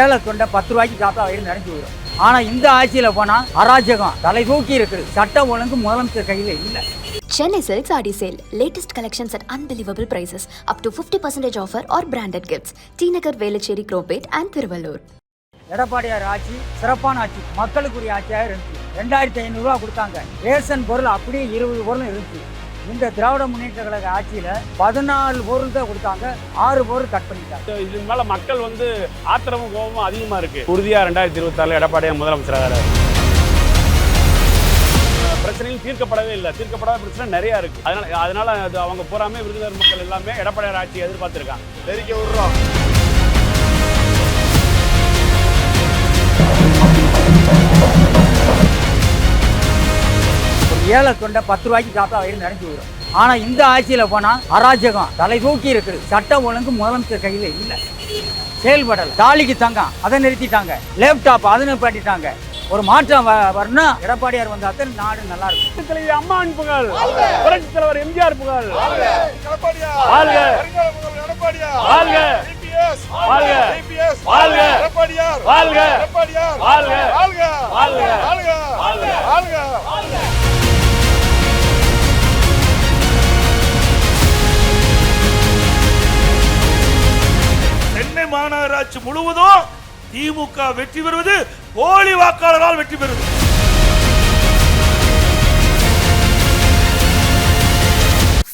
ஏழை தொண்டை பத்து ரூபாய்க்கு சாப்பிட்டா வயிறு நிறைஞ்சு போயிடும் ஆனால் இந்த ஆட்சியில் போனால் அராஜகம் தலை தூக்கி இருக்குது சட்டம் ஒழுங்கு முதலமைச்சர் கையில் இல்லை Chennai Silks Adi Sale. Latest collections at unbelievable prices. Up to 50% offer or branded gifts. T Nagar, Velachery, Cropate and Thiruvallur. எடப்பாடியார் ஆட்சி சிறப்பான ஆட்சி மக்களுக்குரிய ஆட்சியாக இருந்துச்சு ரெண்டாயிரத்தி ஐநூறுரூவா கொடுத்தாங்க ரேஷன் பொருள் அப்படியே இருபது பொருள் இருந்துச்சு இந்த திராவிட முன்னேற்ற கழக ஆட்சியில் பதினாலு பொருள் தான் கொடுத்தாங்க. ஆறு பொருள் கட் பண்ணிட்டாங்க. இது மேல மக்கள் வந்து ஆத்திரமும் கோபமும் அதிகமா இருக்கு. உறுதியா ரெண்டாயிரத்தி இருபத்தாறுல எடப்பாடியா முதலமைச்சராக பிரச்சனையும் தீர்க்கப்படவே இல்லை. தீர்க்கப்படாத பிரச்சனை நிறைய இருக்கு. அதனால அதனால அது அவங்க பூராமே விருதுநகர் மக்கள் எல்லாமே எடப்பாடியார் ஆட்சி எதிர்பார்த்திருக்காங்க. தெரிக்க விடுறோம். ஏழை தொண்டை பத்து ரூபாய்க்கு சாப்பிட்டா வயிறு நிறைஞ்சு போயிடும் ஆனால் இந்த ஆட்சியில் போனால் அராஜகம் தலை தூக்கி இருக்குது சட்டம் ஒழுங்கு முதலமைச்சர் கையில் இல்லை செயல்படலை தாலிக்கு தங்கம் அதை நிறுத்திட்டாங்க லேப்டாப் அதை நிப்பாட்டிட்டாங்க ஒரு மாற்றம் வ- வரணும் எடப்பாடியார் வந்தால் தான் நாடு நல்லா இருக்கும் தலைவி அம்மான் புகழ் புரட்சி தலைவர் எம்ஜிஆர் புகழ் வாழ்க. வாழ்க. EPS. வாழ்க. EPS. வாழ்க. எடப்பாடியார் வாழ்க. எடப்பாடியார் வாழ்க. வாழ்க வாழ்க. வாழ்க வாழ்க. மாநகராட்சி முழுவதும் திமுக வெற்றி பெறுவது போலி வாக்காளரால் வெற்றி பெறுவது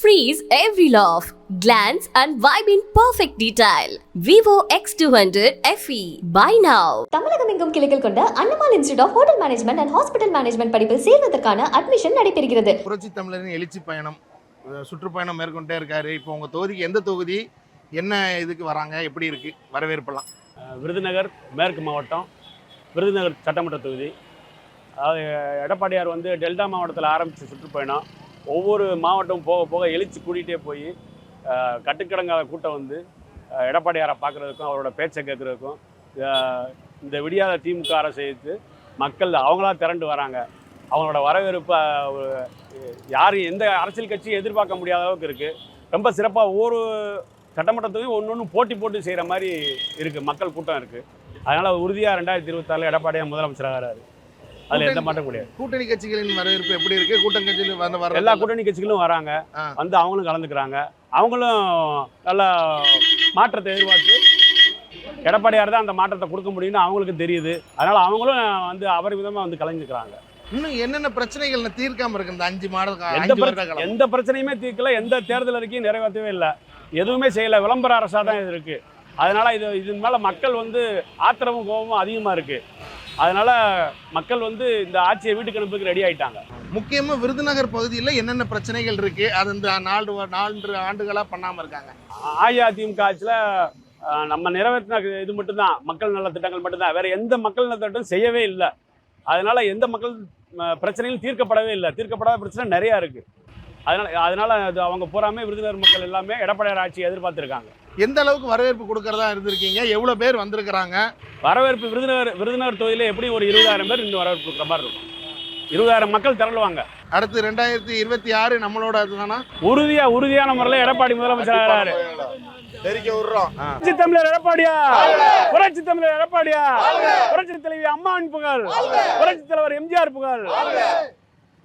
Freeze every laugh, glance and vibe in perfect detail. Vivo X200 FE. Buy now. தமிழகம் எங்கும் கிளைகள் கொண்ட Annamal institute of hotel management and hospital management படிப்பில் சேர்வதற்கான அட்மிஷன் நடைபெறுகிறது புரட்சி தமிழரின் எழுச்சி பயணம் சுற்றுப்பயணம் மேற்கொண்டே இருக்காரு இப்போ உங்க தொகுதிக்கு எந்த தொகுதி என்ன இதுக்கு வராங்க எப்படி இருக்குது வரவேற்பெல்லாம் விருதுநகர் மேற்கு மாவட்டம் விருதுநகர் சட்டமன்ற தொகுதி. அதாவது எடப்பாடியார் வந்து டெல்டா மாவட்டத்தில் ஆரம்பித்த சுற்றுப்பயணம். ஒவ்வொரு மாவட்டமும் போக போக எழுச்சி கூட்டிகிட்டே போய் கட்டுக்கடங்காத கூட்டம் வந்து எடப்பாடியாரை பார்க்குறதுக்கும் அவரோட பேச்சை கேட்குறதுக்கும் இந்த விடியாத திமுக அரசை மக்கள் அவங்களா திரண்டு வராங்க. அவங்களோட வரவேற்பு யார் யாரும் எந்த அரசியல் கட்சியும் எதிர்பார்க்க முடியாத அளவுக்கு இருக்குது ரொம்ப சிறப்பாக ஒவ்வொரு சட்டமன்றத்துலையும் ஒன்று ஒன்று போட்டி போட்டு செய்கிற மாதிரி இருக்குது மக்கள் கூட்டம் இருக்குது அதனால் உறுதியாக ரெண்டாயிரத்தி இருபத்தாறில் எடப்பாடியாக முதலமைச்சராகிறாரு அதில் எந்த மாற்றம் கிடையாது. கூட்டணி கட்சிகளின் வரவேற்பு எப்படி இருக்கு? கூட்டணி வர வர எல்லா கூட்டணி கட்சிகளும் வராங்க. வந்து அவங்களும் கலந்துக்கிறாங்க. அவங்களும் நல்ல மாற்றத்தை எதிர்பார்த்து எடப்பாடியார் தான் அந்த மாற்றத்தை கொடுக்க முடியும்னு அவங்களுக்கு தெரியுது. அதனால அவங்களும் வந்து அபரிமிதமாக வந்து கலந்துக்கிறாங்க. இன்னும் என்னென்ன பிரச்சனைகள் தீர்க்காம இருக்கு இந்த அஞ்சு காலம்? எந்த பிரச்சனையுமே தீர்க்கல. எந்த தேர்தல் அறிக்கையும் நிறைவேற்றவே இல்லை. எதுவுமே செய்யல. விளம்பர அரசாக தான் இது இருக்கு. அதனால இது இதன் மேல மக்கள் வந்து ஆத்திரமும் கோபமும் அதிகமா இருக்கு. அதனால மக்கள் வந்து இந்த ஆட்சியை வீட்டுக்கு அனுப்புறதுக்கு ரெடி ஆயிட்டாங்க. முக்கியமா விருதுநகர் பகுதியில் என்னென்ன பிரச்சனைகள் இருக்கு? அது இந்த நாலு வ- நான்கு ஆண்டுகளா பண்ணாம இருக்காங்க. அஇஅதிமுக ஆட்சியில் நம்ம நிறைவேற்றின இது மட்டும்தான். மக்கள் நல திட்டங்கள் மட்டும்தான். வேற எந்த மக்கள் நல திட்டம் செய்யவே இல்லை. அதனால எந்த மக்கள் பிரச்சனையும் தீர்க்கப்படவே இல்லை. தீர்க்கப்படாத பிரச்சனை நிறையா இருக்கு. அதனால அதனால அது அவங்க பூராமே விருதுநகர் மக்கள் எல்லாமே எடப்பாடியார் ஆட்சியை எதிர்பார்த்திருக்காங்க. எந்த அளவுக்கு வரவேற்பு கொடுக்கறதா இருந்திருக்கீங்க? எவ்வளவு பேர் வந்திருக்கிறாங்க? வரவேற்பு விருதுநகர் விருதுநகர் தொகுதியில எப்படி ஒரு இருபதாயிரம் பேர் இந்த வரவேற்பு கொடுக்குற மாதிரி இருக்கும். இருபதாயிரம் மக்கள் திரளுவாங்க. அடுத்து ரெண்டாயிரத்தி இருபத்தி ஆறு நம்மளோட இதுதானா உறுதியா உறுதியான முறையில் எடப்பாடி முதலமைச்சர் ஆகிறாரு தெரிக்க விடுறோம். புரட்சி தமிழர் எடப்பாடியா? புரட்சி தமிழர் எடப்பாடியா? புரட்சி தலைவி அம்மான் புகழ். புரட்சி தலைவர் எம்ஜிஆர் புகழ்.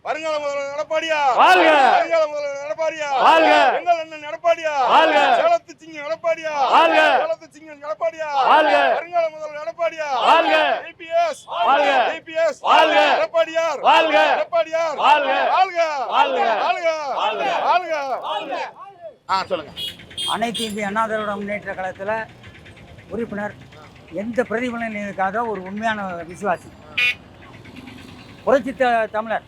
வருங்கால முதல்வர் எடப்பாடியா வாழ்க. வருங்கால முதல்வர் எடப்பாடியா வாழ்க. எங்கள் அண்ணன் எடப்பாடியா வாழ்க. சேலத்து சிங்கம் எடப்பாடியா வாழ்க. சேலத்து சிங்கம் எடப்பாடியா வாழ்க. வருங்கால முதல்வர் எடப்பாடியா வாழ்க. EPS. வாழ்க. EPS. வாழ்க. எடப்பாடியார் வாழ்க. எடப்பாடியார் வாழ்க. வாழ்க வாழ்க. வாழ்க வாழ்க ஆ சொல்லுங்க அனைத்து இந்திய அண்ணா திராவிட முன்னேற்ற கழகத்தில் உறுப்பினர் எந்த பிரதிபலனும் இருக்காத ஒரு உண்மையான விசுவாசி புரட்சி தமிழர்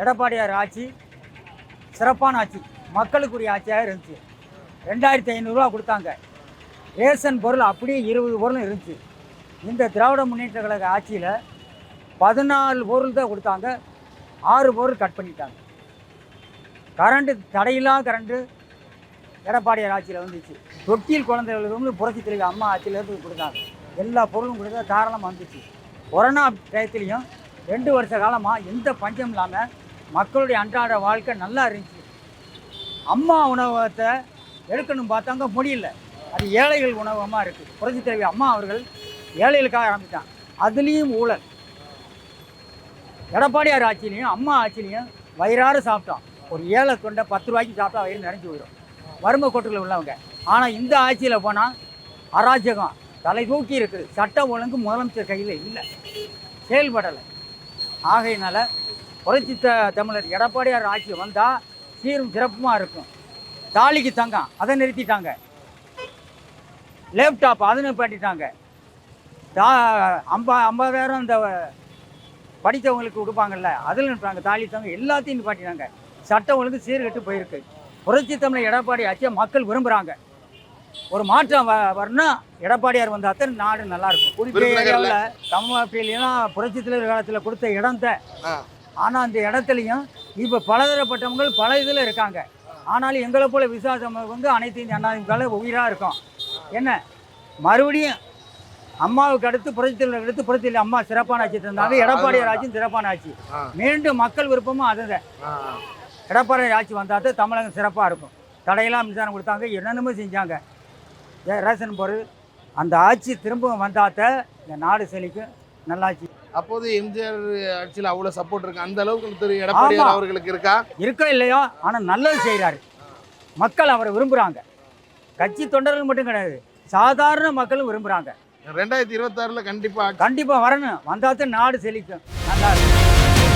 எடப்பாடியார் ஆட்சி சிறப்பான ஆட்சி மக்களுக்குரிய ஆட்சியாக இருந்துச்சு. ரெண்டாயிரத்தி ஐநூறுரூவா கொடுத்தாங்க. ரேஷன் பொருள் அப்படியே இருபது பொருள் இருந்துச்சு. இந்த திராவிட முன்னேற்ற கழக ஆட்சியில் பதினாலு பொருள் தான் கொடுத்தாங்க. ஆறு பொருள் கட் பண்ணிட்டாங்க. கரண்ட்டு தடையில்லா கரண்ட்டு எடப்பாடியார் ஆட்சியில் வந்துச்சு. தொட்டியில் குழந்தைகளுக்கு வந்து புரட்சி தலைவர் அம்மா ஆட்சியிலேருந்து கொடுத்தாங்க. எல்லா பொருளும் கொடுத்தா தாராளமாக வந்துச்சு. கொரோனா டயத்துலேயும் ரெண்டு வருஷ காலமாக எந்த பஞ்சம் இல்லாமல் மக்களுடைய அன்றாட வாழ்க்கை நல்லா இருந்துச்சு. அம்மா உணவகத்தை எடுக்கணும் பார்த்தாங்க முடியல. அது ஏழைகள் உணவகமாக இருக்குது புரட்சி தலைவி அம்மா அவர்கள் ஏழைகளுக்காக ஆரம்பித்தான் அதுலேயும் ஊழல். எடப்பாடியார் ஆட்சியிலையும் அம்மா ஆட்சியிலையும் வயிறார சாப்பிட்டான் ஒரு ஏழை தொண்டை பத்து ரூபாய்க்கு சாப்பிட்டா வயிறு நிறைஞ்சு போயிடும். வறுமை கோட்டில் உள்ளவங்க. ஆனால் இந்த ஆட்சியில் போனால் அராஜகம். தலை தூக்கி இருக்குது. சட்டம் ஒழுங்கு முதலமைச்சர் கையில் இல்லை. செயல்படலை. ஆகையினால புரட்சி த தமிழர் எடப்பாடியார் ஆட்சி வந்தால் சீரும் சிறப்புமாக இருக்கும். தாலிக்கு தங்கம் அதை நிறுத்திட்டாங்க. லேப்டாப் அதை நிப்பாட்டிட்டாங்க தா ஐம்பா ஐம்பதாயிரம் இந்த படித்தவங்களுக்கு கொடுப்பாங்கல்ல அதில் நிற்பாங்க தாலி தங்கம் எல்லாத்தையும் நிப்பாட்டினாங்க சட்டம் ஒழுங்கு சீர்கெட்டு போயிருக்கு. புரட்சி தமிழர் எடப்பாடி ஆட்சியை மக்கள் விரும்புகிறாங்க ஒரு மாற்றம் வ வரணும் எடப்பாடியார் வந்தால் தான் நாடு நல்லா இருக்கும். குறிப்பிட்ட? ஏரியாவில் தமிழ்நாட்டிலாம் புரட்சி தலைவர் காலத்தில் கொடுத்த இடத்த. ஆனால் அந்த இடத்துலையும் இப்போ பலதரப்பட்டவங்க பல இதில் இருக்காங்க. ஆனாலும் எங்களை போல விசுவாசம் வந்து அனைத்து இந்திய அண்ணா திமுகவில் உயிராக இருக்கும். என்ன? மறுபடியும் அம்மாவுக்கு அடுத்து புரட்சி தலைவர் அடுத்து புரட்சி தலைவர் அம்மா சிறப்பான ஆட்சி தந்தாங்க எடப்பாடியார். ஆட்சியும் சிறப்பான ஆட்சி மீண்டும் மக்கள் விருப்பமும் அதுதான். எடப்பாடியார் ஆட்சி வந்தால் தான் தமிழகம் சிறப்பாக இருக்கும். தடையெல்லாம் மின்சாரம் கொடுத்தாங்க என்னென்னமோ செஞ்சாங்க. ரேஷன் பொருள் அந்த ஆட்சி திரும்பவும் வந்தாத்த இந்த நாடு செழிக்கும். நல்லாட்சி அப்போது எம்ஜிஆர் ஆட்சியில் அவ்வளவு சப்போர்ட் இருக்கு. அந்த அளவுக்கு திரு எடப்பாடியார் ஆமா. அவர்களுக்கு இருக்கா? இருக்கோ இல்லையோ ஆனால் நல்லது செய்கிறாரு மக்கள் அவரை விரும்புகிறாங்க கட்சி தொண்டர்கள் மட்டும் கிடையாது சாதாரண மக்களும் விரும்புகிறாங்க ரெண்டாயிரத்தி இருபத்தாறுல கண்டிப்பா ஆட்சி கண்டிப்பாக வரணும். வந்தால் தான் நாடு செழிக்கும். நல்லா இருக்கும்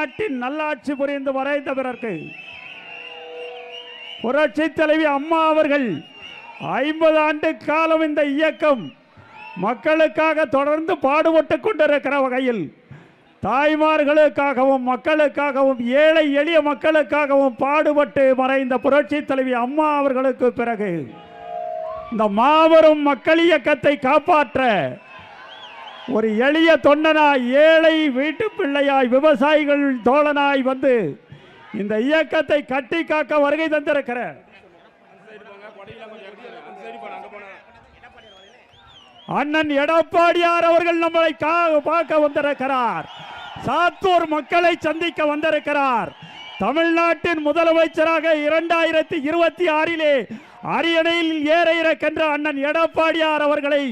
தமிழ்நாட்டின் நல்லாட்சி புரிந்து வரைந்த பிறகு புரட்சி தலைவி அம்மா அவர்கள் ஐம்பது ஆண்டு காலம் இந்த இயக்கம் மக்களுக்காக தொடர்ந்து பாடுபட்டு கொண்டிருக்கிற வகையில் தாய்மார்களுக்காகவும் மக்களுக்காகவும் ஏழை எளிய மக்களுக்காகவும் பாடுபட்டு மறைந்த புரட்சி தலைவி அம்மா அவர்களுக்கு பிறகு இந்த மாபெரும் மக்கள் இயக்கத்தை காப்பாற்ற ஒரு எளிய தொண்டனாய் ஏழை வீட்டு பிள்ளையாய் விவசாயிகள் தோழனாய் வந்து இந்த இயக்கத்தை கட்டி காக்க வருகை தந்திருக்கிற அண்ணன் எடப்பாடியார் அவர்கள் நம்மளை கா- பார்க்க வந்திருக்கிறார். சாத்தூர் மக்களை சந்திக்க வந்திருக்கிறார். தமிழ்நாட்டின் முதலமைச்சராக இரண்டாயிரத்தி இருபத்தி ஆறிலே அரியணையில் ஏற இருக்கின்ற அண்ணன் எடப்பாடியார் அவர்களை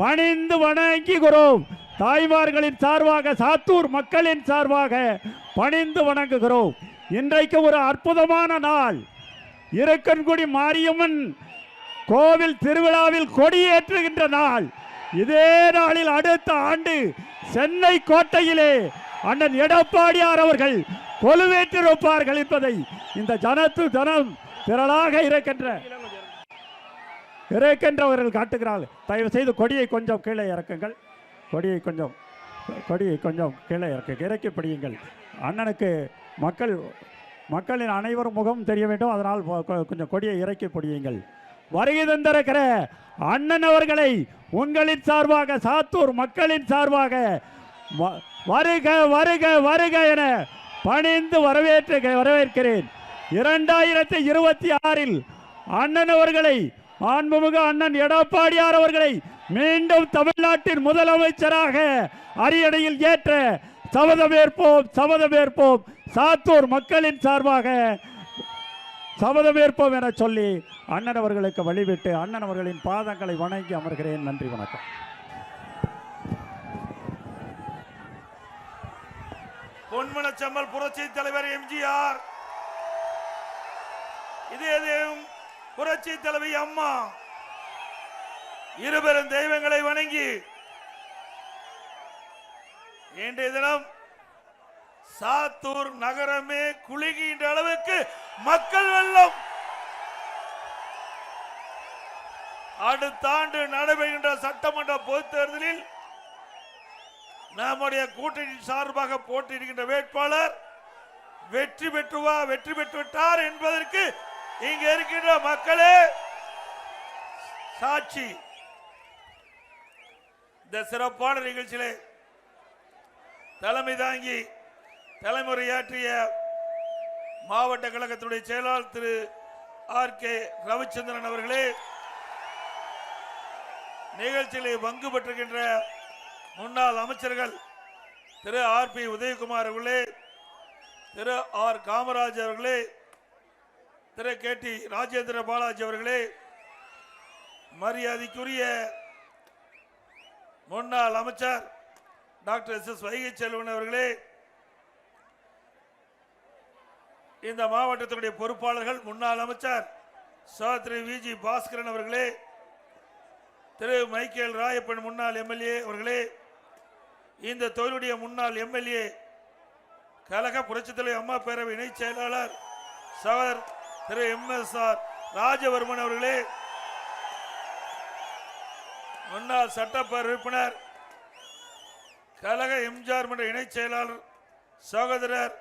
பணிந்து வணங்குகிறோம் தாய்மார்களின் சார்பாக சாத்தூர் மக்களின் சார்பாக பணிந்து வணங்குகிறோம். இன்றைக்கு ஒரு அற்புதமான நாள். இருக்கன்குடி மாரியம்மன் கோவில் திருவிழாவில் கொடியேற்றுகின்ற நாள். இதே நாளில் அடுத்த ஆண்டு சென்னை கோட்டையிலே அண்ணன் எடப்பாடியார் அவர்கள் கொலுவேற்றிருப்பார்கள் என்பதை இந்த ஜனத்து ஜனம் திரளாக இருக்கின்ற இருக்கின்றவர்கள் காட்டுகிறார்கள் தயவு செய்து கொடியை கொஞ்சம் கீழே இறக்குங்கள். கொடியை கொஞ்சம் கொடியை கொஞ்சம் கீழே இறக்கு இறக்கி படியுங்கள் அண்ணனுக்கு மக்கள் மக்களின் அனைவரும் முகம் தெரிய வேண்டும். அதனால் கொஞ்சம் கொடியை இறக்கி படியுங்கள் வருகை தந்திருக்கிற அண்ணன் அவர்களை உங்களின் சார்பாக சாத்தூர் மக்களின் சார்பாக வ- வருக வருக வருக என பணிந்து வரவேற்று வரவேற்கிறேன். இரண்டாயிரத்தி இருபத்தி ஆறில் அண்ணன் அவர்களை மாண்புமிகு அண்ணன் எடப்பாடியார் அவர்களை மீண்டும் தமிழ்நாட்டின் முதலமைச்சராக அரியணையில் ஏற்ற சபதமேற்போம் சபதமேற்போம் சாத்தூர் மக்களின் சார்பாக சபதமேற்போம் என சொல்லி அண்ணன் அவர்களுக்கு வழிவிட்டு அண்ணன் அவர்களின் பாதங்களை வணங்கி அமர்கிறேன். நன்றி வணக்கம். பொன்மனச்செம்மல் புரட்சி தலைவர் எம்ஜிஆர். இதே புரட்சி தலைவி அம்மா. இருபெரும் தெய்வங்களை வணங்கி இன்றைய தினம் சாத்தூர் நகரமே குலுகின்ற அளவுக்கு மக்கள் வெள்ளம். அடுத்த ஆண்டு நடைபெறுகின்ற சட்டமன்ற பொதுத் தேர்தலில் நம்முடைய கூட்டணி சார்பாக போட்டியிடுகின்ற வேட்பாளர் வெற்றி பெற்றுவா வெற்றி பெற்று விட்டார் என்பதற்கு இங்க இருக்கின்ற மக்களே சாட்சி. இந்த சிறப்பான நிகழ்ச்சியிலே தலைமை தாங்கி தலைமுறையாற்றிய மாவட்ட கழகத்துடைய செயலாளர் திரு ஆர் கே ரவிச்சந்திரன் அவர்களே நிகழ்ச்சியிலே பங்கு பெற்றுகின்ற முன்னாள் அமைச்சர்கள் திரு ஆர் பி உதயகுமார் அவர்களே திரு ஆர் காமராஜ் அவர்களே திரு கே டி ராஜேந்திர பாலாஜி அவர்களே மரியாதைக்குரிய முன்னாள் அமைச்சர் doctor S S Vaigai Selvan அவர்களே இந்த மாவட்டத்தினுடைய பொறுப்பாளர்கள் முன்னாள் அமைச்சர் சோத்ரி விஜி பாஸ்கரன் அவர்களே திரு மைக்கேல் ராயப்பன் முன்னாள் எம்எல்ஏ அவர்களே இந்த தொழிலுடைய முன்னாள் எம்எல்ஏ கழக புரட்சித்தலை அம்மா பேரவை இணைச் செயலாளர் சகோதரர் Thiru M S R Rajavarman அவர்களே முன்னாள் சட்டப்பேரவை உறுப்பினர் கழக எம்ஜிஆர் மன்ற இணைச் செயலாளர் சகோதரர்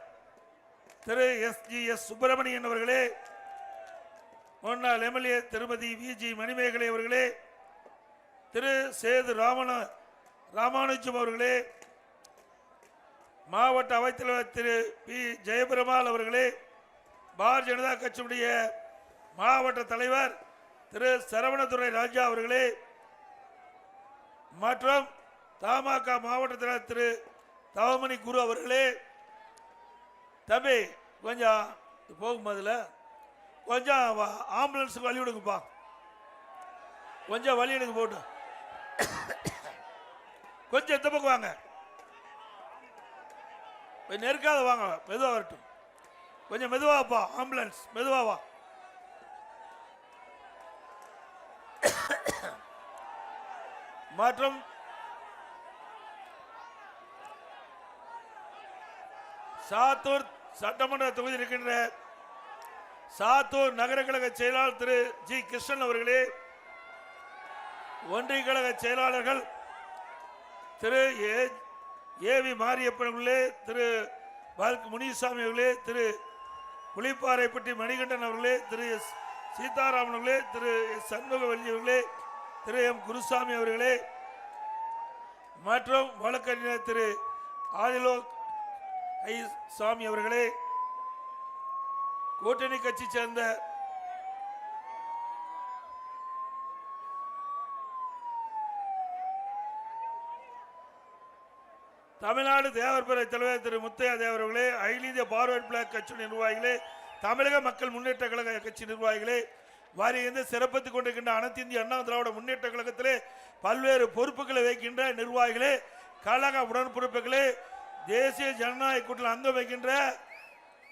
Thiru S G S Subramanian அவர்களே முன்னாள் எம்எல்ஏ திருமதி வி ஜி மணிமேகலை அவர்களே திரு சேது ராமன ராமானுஜம் அவர்களே மாவட்ட அவைத்தலைவர் திரு பி ஜெயபெருமாள் அவர்களே பாரதிய ஜனதா கட்சியுடைய மாவட்ட தலைவர் திரு சரவணதுரை ராஜா அவர்களே மற்றும் தமாக மாவட்ட தலைவர் திரு தவமணி குரு அவர்களே தம்பி கொஞ்சம் போகும்போதில் கொஞ்சம் ஆம்புலன்ஸுக்கு வழி விடுங்கப்பா. கொஞ்சம் வழி எடுங்க போட்டு. கொஞ்சம் எத்த பக்கம் வாங்க. நெருக்காத வாங்க மெதுவாக வரட்டும். கொஞ்சம் மெதுவாப்பா ஆம்புலன்ஸ் மெதுவாவா மற்றும். சாத்தூர் சட்டமன்ற தொகுதி இருக்கின்ற சாத்தூர் நகர கழக செயலாளர் திரு ஜி. கிருஷ்ணன் அவர்களே ஒன்றிய கழக செயலாளர்கள் திரு ஏ வி மாரியப்பன் அவர்களே திரு பால்க் முனிசாமி அவர்களே திரு புலிப்பாறைப்பட்டி மணிகண்டன் அவர்களே திரு எஸ் சீதாராமன் அவர்களே திரு எஸ் சண்முகவல்லி அவர்களே திரு எம் குருசாமி அவர்களே மற்றும் வழக்கறிஞர் திரு ஆதிலோக் ஐ சாமி அவர்களே கூட்டணி கட்சி சேர்ந்த தமிழ்நாடு தேவர் பேரவை தலைவர் திரு முத்தையா தேவர்களே அகில இந்திய பார்வர்ட் பிளாக் கட்சி நிர்வாகிகளே தமிழக மக்கள் முன்னேற்ற கழக கட்சி நிர்வாகிகளே வாரியிருந்து சிறப்பித்துக் கொண்டிருக்கின்ற அனைத்து இந்திய அண்ணா திராவிட முன்னேற்ற கழகத்திலே பல்வேறு பொறுப்புகளை வைக்கின்ற நிர்வாகிகளே கழக உடன்பிறப்புகளே தேசிய ஜனநாயக கூட்டில் அங்கம் வைக்கின்ற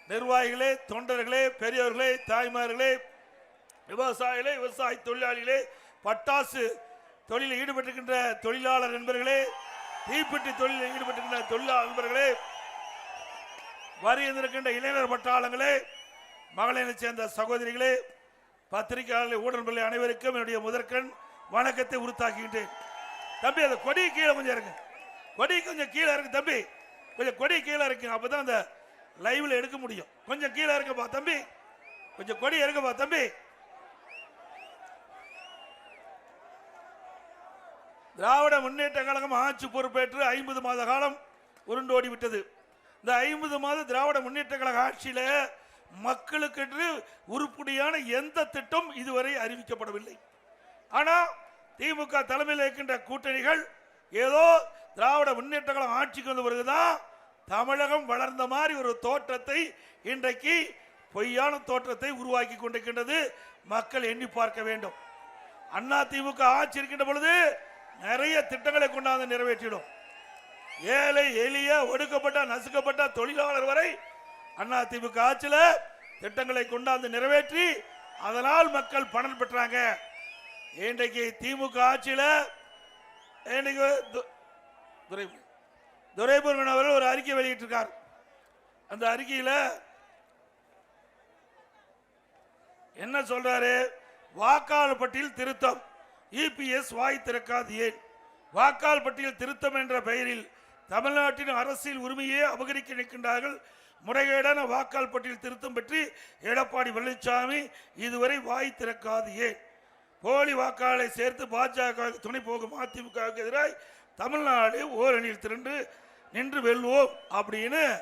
நிர்வாகிகளே தொண்டர்களே பெரியவர்களே தாய்மார்களே விவசாயிகளே விவசாய தொழிலாளிகளே பட்டாசு தொழிலில் ஈடுபட்டிருக்கின்ற தொழிலாளர் நண்பர்களே தீப்பெட்டி தொழிலில் ஈடுபட்டிருக்கிற தொழிலாளர் நண்பர்களே வருகின்ற இளைஞர் பட்டாளங்களே மகளிரை சேர்ந்த சகோதரிகளே பத்திரிகையாளர்கள் ஊடகங்களை அனைவருக்கும் என்னுடைய முதற்கண் வணக்கத்தை உறுத்தாக்குகின்றேன். தம்பி அந்த கொடி கீழே கொஞ்சம் இருக்கு கொடி கொஞ்சம் கீழே இருக்கு தம்பி. கொஞ்சம் கொடி கீழே இருக்கு அப்போதான் அந்த லைவ்ல எடுக்க முடியும். கொஞ்சம் கீழே இருக்குப்பா தம்பி. கொஞ்சம் கொடி இருக்குப்பா தம்பி. திராவிட முன்னேற்ற கழகம் ஆட்சி பொறுப்பேற்று ஐம்பது மாத காலம் உருண்டோடி விட்டது. இந்த ஐம்பது மாத திராவிட முன்னேற்ற கழக ஆட்சியில் மக்களுக்கென்று உருப்படியான எந்த திட்டம் இதுவரை அறிவிக்கப்படவில்லை. ஆனால் திமுக தலைமையில் இருக்கின்ற கூட்டணிகள் ஏதோ திராவிட முன்னேற்ற கழகம் ஆட்சிக்கு வந்த பிறகுதான் தமிழகம் வளர்ந்த மாதிரி ஒரு தோற்றத்தை இன்றைக்கு பொய்யான தோற்றத்தை உருவாக்கி கொண்டிருக்கின்றது. மக்கள் எண்ணி பார்க்க வேண்டும். அண்ணா திமுக ஆட்சி இருக்கின்ற பொழுது நிறைய திட்டங்களை கொண்டாந்து நிறைவேற்றிடும். ஏழை எளிய ஒடுக்கப்பட்ட நசுக்கப்பட்ட தொழிலாளர் வரை அண்ணா திமுக ஆட்சியில் திட்டங்களை கொண்டாந்து நிறைவேற்றி அதனால் மக்கள் பணம் பெற்றாங்க. இன்றைக்கு திமுக ஆட்சியில் இன்னைக்கு து- துரைமுருகன் அவர்கள் ஒரு அறிக்கை வெளியிட்டிருக்கார். அந்த அறிக்கையில் என்ன சொல்றாரு? வாக்காளர் பட்டியல் திருத்தம். இபிஎஸ் வாய் திறக்காது ஏன்? வாக்காள் பட்டியல் திருத்தம் என்ற பெயரில் தமிழ்நாட்டின் அரசியல் உரிமையை அபகரிக்க நிற்கின்றார்கள். முறைகேடான வாக்காள் பட்டியல் திருத்தம் பற்றி எடப்பாடி பழனிசாமி இதுவரை வாய் திறக்காது ஏன்? போலி வாக்காளரை சேர்த்து பாஜக துணை போகும் அதிமுகவுக்கு எதிராக தமிழ்நாடு ஓரணியில் திரண்டு நின்று வெல்வோம் அப்படின்னு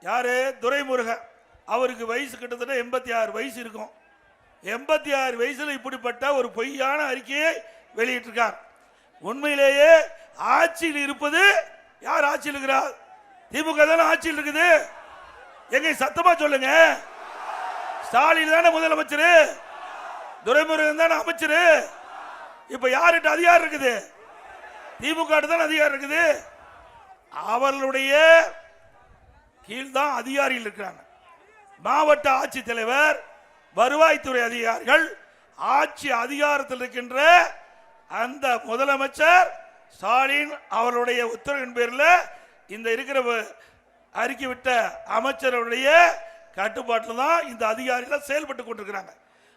யாரு? துரைமுருகன். அவருக்கு வயசு கிட்டத்தட்ட எண்பத்தி ஆறு வயசு இருக்கும். எண்பத்தி ஆறு வயசுல இப்படிப்பட்ட ஒரு பொய்யான அறிக்கையை வெளியிட்டிருக்கார். உண்மையிலேயே ஆட்சியில் இருப்பது யார் ஆட்சியில் இருக்கிறார்? திமுக தானே ஆட்சியில் இருக்குது. எங்க சத்தமா சொல்லுங்க. ஸ்டாலின் தானே முதலமைச்சர். துரைமுருகன் தானே அமைச்சர். இப்ப யார்கிட்ட அதிகாரம் இருக்குது? திமுக தான் அதிகாரம் இருக்குது. அவர்களுடைய கீழ்தான் அதிகாரிகள் இருக்கிறாங்க. மாவட்ட ஆட்சித்தலைவர் வருவாய்த்துறை அதிகாரிகள் ஆட்சி அதிகாரத்தில் இருக்கின்ற அந்த முதலமைச்சர் ஸ்டாலின் அவருடைய உத்தரவின் பேரில் இந்த இருக்கிற வ- அமைச்சருடைய கட்டுப்பாட்டில் தான் இந்த அதிகாரிகள் செயல்பட்டு கொண்டிருக்கிறாங்க.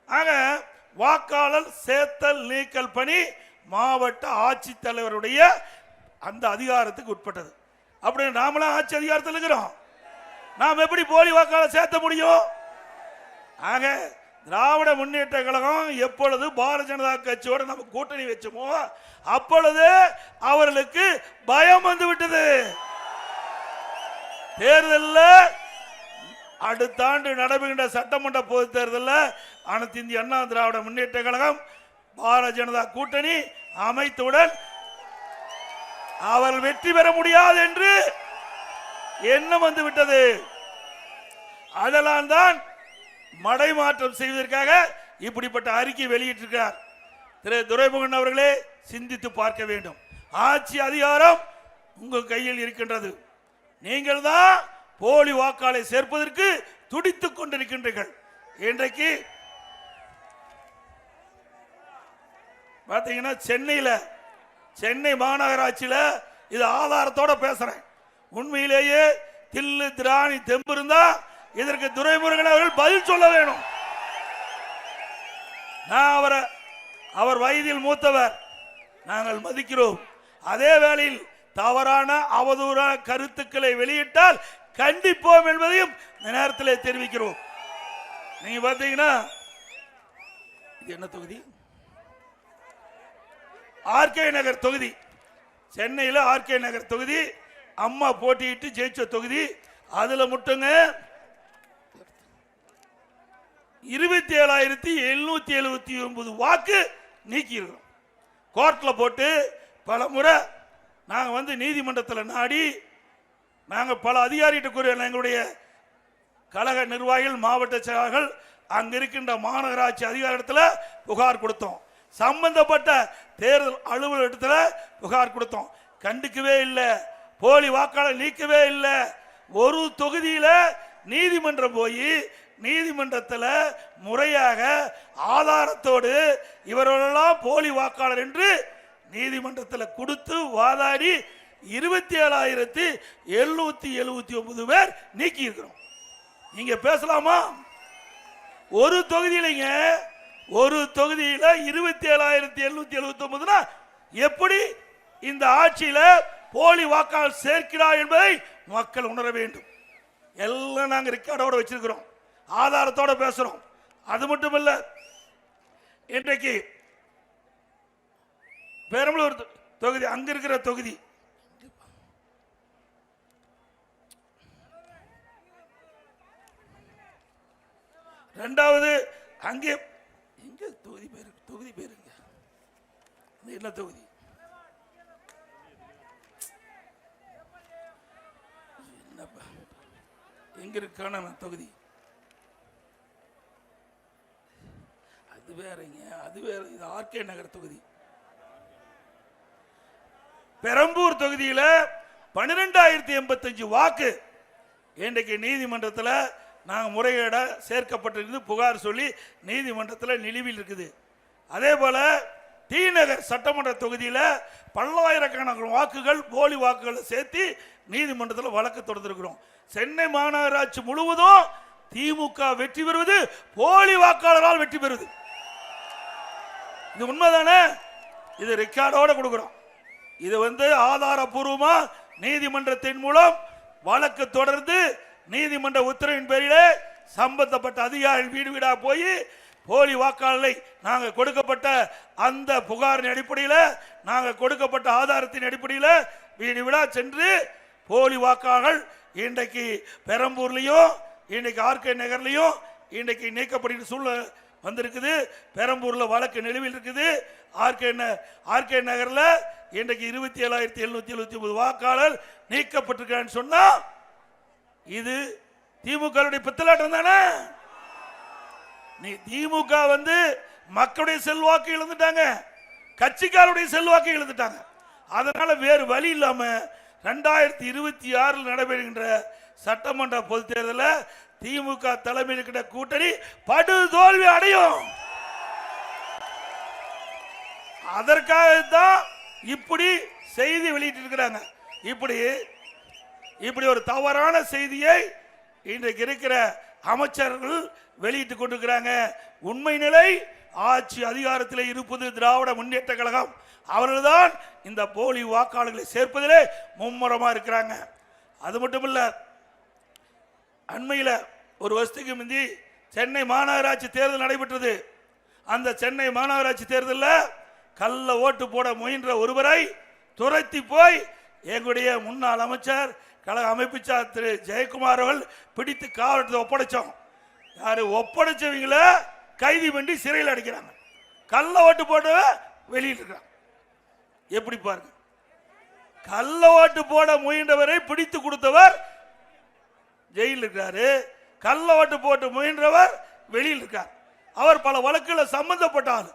ஆக வாக்காளர் சேர்த்தல் நீக்கல் பணி மாவட்ட ஆட்சித்தலைவருடைய அந்த அதிகாரத்துக்கு உட்பட்டது. அப்படி நாமளாம் ஆட்சி அதிகாரத்தில் இருக்கிறோம். நாம் எப்படி போலி வாக்காளர் சேர்த்த முடியும்? ஆக திராவிட முன்னேற்ற கழகம் எப்பொழுது பாரதிய ஜனதா கட்சியோட நம்ம கூட்டணி வச்சோமோ அப்பொழுது அவர்களுக்கு பயம் வந்து விட்டது. தேர்தலில் அடுத்த ஆண்டு நடைபெறுகின்ற சட்டமன்ற பொது தேர்தலில் அனைத்து இந்திய அண்ணா திராவிட முன்னேற்ற கழகம் பாரதிய ஜனதா கூட்டணி அமைத்தவுடன் அவர்கள் வெற்றி பெற முடியாது என்று எண்ணம் வந்து விட்டது. அதெல்லாம் தான் மடைமாற்றம் செய்வதற்காக இப்படிப்பட்ட அறிக்கை வெளியிட்டிருக்கிறார். திரு துரைமுகன் அவர்களே சிந்தித்து பார்க்க வேண்டும். ஆட்சி அதிகாரம் உங்கள் கையில் இருக்கின்றது. நீங்கள் தான் போலி வாக்காளை சேர்ப்பதற்கு துடித்துக் கொண்டிருக்கின்றீர்கள். இன்றைக்கு பார்த்தீங்கன்னா சென்னையில் சென்னை மாநகராட்சியில் இது ஆதாரத்தோட பேசுறேன். உண்மையிலேயே தில்லு திராணி தெம்பு இருந்தால் இதற்கு துரைமுருகன் அவர்கள் பதில் சொல்ல வேணும். நான் அவரை அவர் வயதில் மூத்தவர். நாங்கள் மதிக்கிறோம். அதே வேளையில் தவறான அவதூறான கருத்துக்களை வெளியிட்டால் கண்டிப்போம் என்பதையும் இந்த நேரத்தில் தெரிவிக்கிறோம். நீங்க பார்த்தீங்கன்னா இது என்ன தொகுதி? ஆர்கே நகர் தொகுதி. சென்னையில் ஆர்கே நகர் தொகுதி. அம்மா போட்டியிட்டு ஜெயிச்ச தொகுதி. அதுல மட்டுங்க. இருபத்தி ஏழாயிரத்தி எழுநூத்தி எழுபத்தி ஒன்பது வாக்கு நீக்கியிருக்கிறோம். கோர்ட்டில் போட்டு பல முறை நாங்கள் வந்து நீதிமன்றத்தில் நாடி நாங்கள் பல அதிகாரிகிட்ட கூறிய எங்களுடைய கழக நிர்வாகிகள் மாவட்ட செயலாளர்கள் அங்கே இருக்கின்ற மாநகராட்சி அதிகாரத்தில் புகார் கொடுத்தோம். சம்பந்தப்பட்ட தேர்தல் அலுவலகத்தில் புகார் கொடுத்தோம். கண்டுக்கவே இல்லை போலி வாக்காளர் நீக்கவே இல்லை. ஒரு தொகுதியில் நீதிமன்றம் போய் நீதிமன்றத்தில் முறையாக ஆதாரத்தோடு இவர்களெல்லாம் போலி வாக்காளர் என்று நீதிமன்றத்தில் கொடுத்து வாதாடி இருபத்தி ஏழாயிரத்தி எழுநூத்தி எழுபத்தி ஒன்பது பேர் நீக்கி இருக்கிறோம் நீங்க பேசலாமா? ஒரு தொகுதியிலங்க ஒரு தொகுதியில் இருபத்தி ஏழாயிரத்தி எழுநூத்தி எழுபத்தி ஒன்பதுனா எப்படி இந்த ஆட்சியில் போலி வாக்காளர் சேர்க்கிறார் என்பதை மக்கள் உணர வேண்டும். எல்லாம் நாங்கள் ரெக்கார்டோட வச்சிருக்கிறோம். ஆதாரத்தோட பேசுகிறோம் அது மட்டும் இல்லை இன்றைக்கு பெரம்பலூர் தொகுதி அங்க இருக்கிற தொகுதி. ரெண்டாவது அங்கே எங்க தொகுதி பேரு தொகுதி பேருங்க? என்ன தொகுதி. என்னப்பா எங்க இருக்கான தொகுதி? அது வேறங்க அது வேற இது ஆர்கே நகர் தொகுதி. பெரம்பூர் தொகுதியில் பன்னிரெண்டாயிரத்தி எண்பத்தஞ்சு வாக்கு இன்றைக்கு நீதிமன்றத்தில் நாங்கள் முறைகேட சேர்க்கப்பட்டிருந்து புகார் சொல்லி நீதிமன்றத்தில் நிலுவில் இருக்குது. அதே போல் டி நகர் சட்டமன்ற தொகுதியில் பல்லாயிரக்கணக்கான வாக்குகள் போலி வாக்குகளை சேர்த்து நீதிமன்றத்தில் வழக்கு தொடர்ந்துருக்கிறோம் சென்னை மாநகராட்சி முழுவதும் திமுக வெற்றி பெறுவது போலி வாக்காளரால் வெற்றி பெறுவது. இது உண்மைதானே? இது ரெக்கார்டோட கொடுக்குறோம். இது வந்து ஆதாரபூர்வமா நீதிமன்றத்தின் மூலம் வழக்கு தொடர்ந்து நீதிமன்ற உத்தரவின் பேரிலே சம்பந்தப்பட்ட அதிகாரிகள் வீடு வீடாக போய் போலி வாக்காளரை நாங்கள் கொடுக்கப்பட்ட அந்த புகாரின் அடிப்படையில் நாங்கள் கொடுக்கப்பட்ட ஆதாரத்தின் அடிப்படையில் வீடு வீடாக சென்று போலி வாக்காளர்கள் இன்றைக்கு பெரம்பூர்லேயும் இன்றைக்கு ஆர்கே நகர்லையும் இன்றைக்கு நீக்கப்படுகிற சூழ்நிலை வந்திருக்குது. பெரம்பூரில் வழக்கு நிலுவையில் இருக்குது. ஆர்கே ந- ஆர்கே நகரில் இன்றைக்கு இருபத்தி ஏழாயிரத்தி எழுநூத்தி எழுபத்தி ஒன்பது வாக்காளர் நீக்கப்பட்டிருக்கிறான்னு சொன்னா இது திமுகவுடைய பித்தலாட்டம் தானே? நீ திமுக வந்து மக்களுடைய செல்வாக்கு இழந்துட்டாங்க. கட்சிக்காருடைய செல்வாக்கு இழந்துட்டாங்க. அதனால வேறு வழி இல்லாம ரெண்டாயிரத்தி இருபத்தி ஆறில் நடைபெறுகின்ற சட்டமன்ற பொதுத் தேர்தலில் திமுக தலைமையில் இருக்கிற கூட்டணி படு தோல்வி அடையும். அதற்காக தான் இப்படி செய்தி வெளியிட்டு இருக்கிறாங்க இப்படி இப்படி ஒரு தவறான செய்தியை இன்றைக்கு இருக்கிற அமைச்சர்கள் வெளியிட்டு கொண்டிருக்கிறாங்க. உண்மை நிலை ஆட்சி அதிகாரத்தில் இருப்பது திராவிட முன்னேற்ற கழகம். அவர்கள்தான் இந்த போலி வாக்காளர்களை சேர்ப்பதிலே மும்முரமாக இருக்கிறாங்க. அது மட்டும் இல்லை அண்மையில் ஒரு வருஷத்துக்கு முந்தி சென்னை மாநகராட்சி தேர்தல் நடைபெற்றது. அந்த சென்னை மாநகராட்சி தேர்தலில் கள்ள ஓட்டு போட முயன்ற ஒருவரை துரத்தி போய் எங்களுடைய முன்னாள் அமைச்சர் கழக அமைப்புச்சார் திரு ஜெயக்குமார் அவர்கள் பிடித்து காவலத்தை ஒப்படைச்சோம். யார் ஒப்படைச்சவங்கள கைது பண்ணி சிறையில் அடைக்கிறாங்க. கள்ள ஓட்டு போட்டவ வெளியில் இருக்கிறான் எப்படி பாருங்க. கள்ள ஓட்டு போட முயன்றவரை பிடித்து கொடுத்தவர் ஜெயிலில் இருக்கிறாரு. கள்ள ஓட்டு போட்டு முயன்றவர் வெளியில் இருக்கார். அவர் பல வழக்குகளில் சம்பந்தப்பட்டார்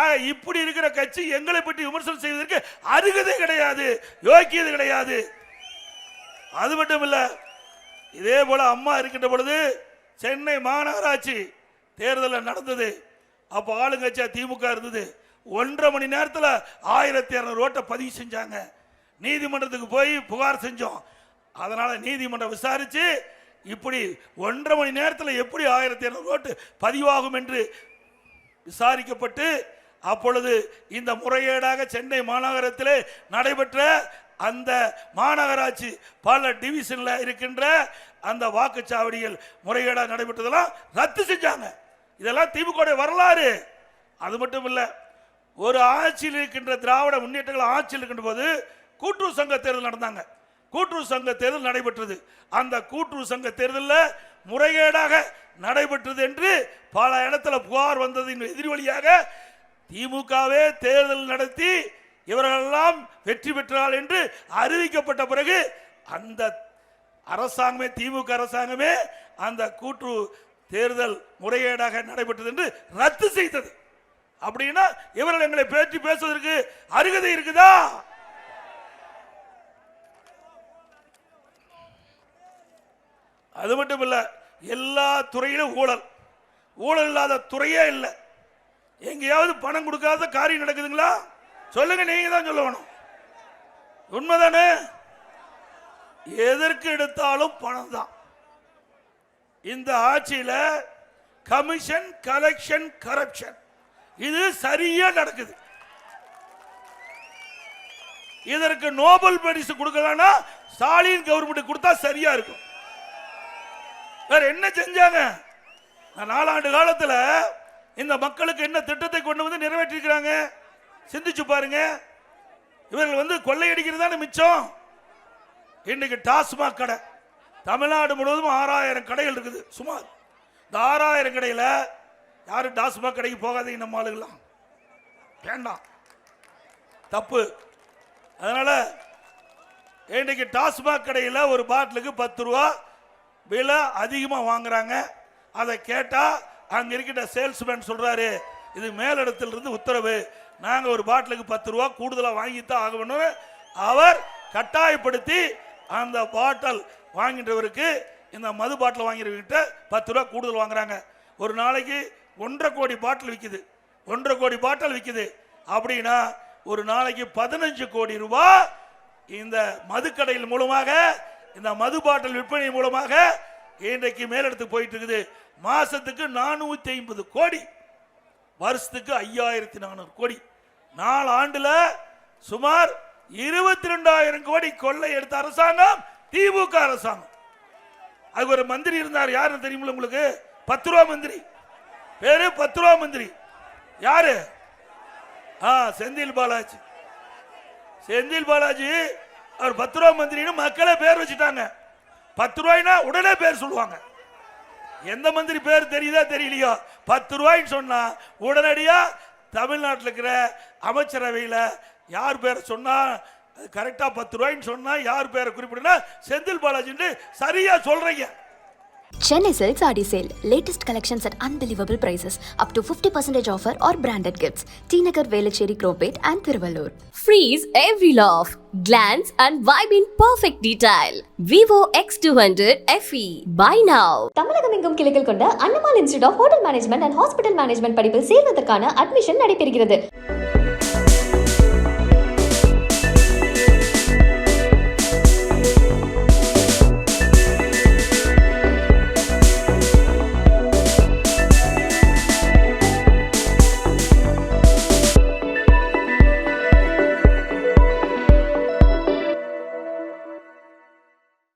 ஆக இப்படி இருக்கிற கட்சி எங்களை பற்றி விமர்சனம் செய்வதற்கு அருகதை கிடையாது யோக்கியது கிடையாது. அது மட்டும் இல்ல இதே போல அம்மா இருக்கின்ற பொழுது சென்னை மாநகராட்சி தேர்தலில் நடந்தது. அப்போ ஆளுங்கட்சியா திமுக இருந்தது. ஒன்றரை மணி நேரத்தில் ஆயிரத்தி இரநூறு ஓட்டை பதிவு செஞ்சாங்க. நீதிமன்றத்துக்கு போய் புகார் செஞ்சோம். அதனால நீதிமன்றம் விசாரிச்சு இப்படி ஒன்றரை மணி நேரத்தில் எப்படி ஆயிரத்தி இரநூறு ஓட்டு பதிவாகும் என்று விசாரிக்கப்பட்டு அப்பொழுது இந்த முறைகேடாக சென்னை மாநகரத்தில் நடைபெற்ற அந்த மாநகராட்சி பல டிவிஷனில் இருக்கின்ற அந்த வாக்குச்சாவடிகள் முறைகேடாக நடைபெற்றதெல்லாம் ரத்து செஞ்சாங்க. இதெல்லாம் திமுக வரலாறு. அது மட்டும் இல்லை ஒரு ஆட்சியில் இருக்கின்ற திராவிட முன்னேற்றங்கள் ஆட்சியில் இருக்கின்ற போது கூட்டுறவு சங்க தேர்தல் நடந்தாங்க. கூட்டுறவு சங்க தேர்தல் நடைபெற்றது. அந்த கூட்டுறவு சங்க தேர்தலில் முறைகேடாக நடைபெற்றது என்று பல இடத்துல புகார் வந்ததின் எதிர்வழியாக திமுகவே தேர்தல் நடத்தி இவர்களெல்லாம் வெற்றி பெற்றால் என்று அறிவிக்கப்பட்ட பிறகு அந்த அரசாங்கமே திமுக அரசாங்கமே அந்த கூற்று தேர்தல் முறைகேடாக நடைபெற்றது என்று ரத்து செய்தது. அப்படின்னா இவர்கள் எங்களை பேச்சு பேசுவதற்கு அருகதை இருக்குதா? அது மட்டும் இல்லை எல்லா துறையிலும் ஊழல். ஊழல் இல்லாத துறையே இல்லை. எங்கேயாவது பணம் கொடுக்காத காரியம் நடக்குதுங்களா? சொல்லுங்க நீங்க தான் சொல்லணும் உண்மைதானே? எதற்கு எடுத்தாலும் பணம் தான். இந்த ஆட்சியில் கமிஷன் கலெக்ஷன் கரப்ஷன். இது சரியா நடக்குது. இதற்கு நோபல் பரிசு கொடுக்கலன்னா ஸ்டாலின் கவர்மெண்ட் கொடுத்தா சரியா இருக்கும். வேற என்ன செஞ்சாங்க? நாலாண்டு காலத்தில் இந்த மக்களுக்கு என்ன திட்டத்தை கொண்டு வந்து நிறைவேற்றிருக்கிறாங்க? சிந்திச்சு பாருங்க. இவர்கள் வந்து கொள்ளையடிக்கிறது தானே மிச்சம்? இன்னைக்கு டாஸ்மாக் கடை. தமிழ்நாடு முழுவதும் ஆறாயிரம் கடைகள் இருக்குது. சுமார். இந்த ஆறாயிரம் கடையில் யாரும் டாஸ்மாக் கடைக்கு போகாதீங்க நம்ம ஆளுங்களாம் வேண்டாம். தப்பு. அதனால் இன்னைக்கு டாஸ்மாக் கடையில் ஒரு பாட்டிலுக்கு பத்து ரூபா விலை அதிகமாக வாங்குறாங்க. அதை கேட்டால் அங்கே இருக்கிற சேல்ஸ்மேன் சொல்கிறாரு இது மேலிடத்திலிருந்து உத்தரவு. நாங்கள் ஒரு பாட்டிலுக்கு பத்து ரூபா கூடுதலாக வாங்கித்தான் ஆகணும்னு. அவர் கட்டாயப்படுத்தி அந்த பாட்டில் வாங்கின்றவருக்கு இந்த மது பாட்டில் வாங்கிறவர்கிட்ட பத்து ரூபா கூடுதல் வாங்குறாங்க. ஒரு நாளைக்கு ஒன்றரை கோடி பாட்டில் விற்கிது ஒன்றரை கோடி பாட்டில் விற்கிது அப்படின்னா ஒரு நாளைக்கு பதினஞ்சு கோடி ரூபாய் இந்த மதுக்கடையில் மூலமாக இந்த மது பாட்டில் விற்பனை மூலமாக இன்றைக்கு மேலிடத்துக்கு போயிட்டு இருக்குது மாசத்துக்கு நானூத்தி ஐம்பது கோடி. வருஷத்துக்கு ஐயாயிரத்தி நானூறு கோடி. நாலு ஆண்டுல சுமார் இருபத்தி ரெண்டாயிரம் கோடி கொள்ளை எடுத்த அரசாங்கம் திமுக அரசாங்கம். அதுக்கு ஒரு மந்திரி இருந்தார். யாருன்னு தெரியுமில்ல உங்களுக்கு? பத்து ரூபா மந்திரி. பேரு பத்து ரூபா மந்திரி. யாரு? ஆ செந்தில் பாலாஜி. செந்தில் பாலாஜி அவர் பத்து ரூபா மந்திரின்னு மக்களே பேர் வச்சுட்டாங்க. பத்து ரூபாய்னா உடனே பேர் சொல்லுவாங்க. எந்த மந்திரி பேர் தெரியுதா தெரியலையோ? பத்து ரூபாய்ன்னு சொன்னா உடனடியா தமிழ்நாட்டில் இருக்கிற அமைச்சரவையில் யார் பேரை சொன்னா கரெக்டாக பத்து ரூபாய்ன்னு சொன்னா யார் பேரை குறிப்பிடுனா செந்தில் பாலாஜின்னு சரியா சொல்றீங்க Chennai Silks Adi Sale. Latest collections at unbelievable prices. Up to 50% offer or branded gifts. T Nagar, Velachery, Cropate and Thiruvallur. Freeze every laugh, glance and vibe in perfect detail. Vivo X200 FE. Buy now. தமிழகம் எங்கும் கிளைகள் கொண்ட Annamal institute of hotel management and hospital management படிப்பில் சேர்வதற்கான admission நடைபெறுகிறது